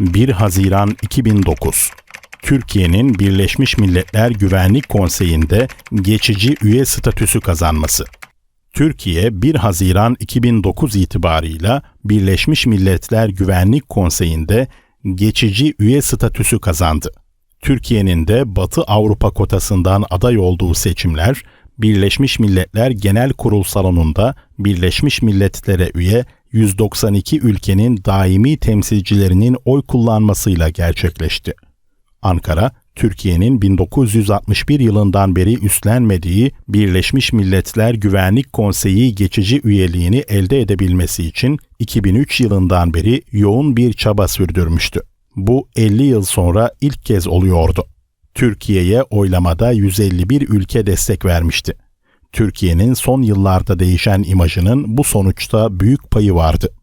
1 Haziran 2009 Türkiye'nin Birleşmiş Milletler Güvenlik Konseyi'nde geçici üye statüsü kazanması. Türkiye 1 Haziran 2009 itibarıyla Birleşmiş Milletler Güvenlik Konseyi'nde geçici üye statüsü kazandı. Türkiye'nin de Batı Avrupa kotasından aday olduğu seçimler Birleşmiş Milletler Genel Kurul Salonu'nda Birleşmiş Milletler'e üye 192 ülkenin daimi temsilcilerinin oy kullanmasıyla gerçekleşti. Ankara, Türkiye'nin 1961 yılından beri üstlenmediği Birleşmiş Milletler Güvenlik Konseyi geçici üyeliğini elde edebilmesi için 2003 yılından beri yoğun bir çaba sürdürmüştü. Bu 50 yıl sonra ilk kez oluyordu. Türkiye'ye oylamada 151 ülke destek vermişti. Türkiye'nin son yıllarda değişen imajının bu sonuçta büyük payı vardı.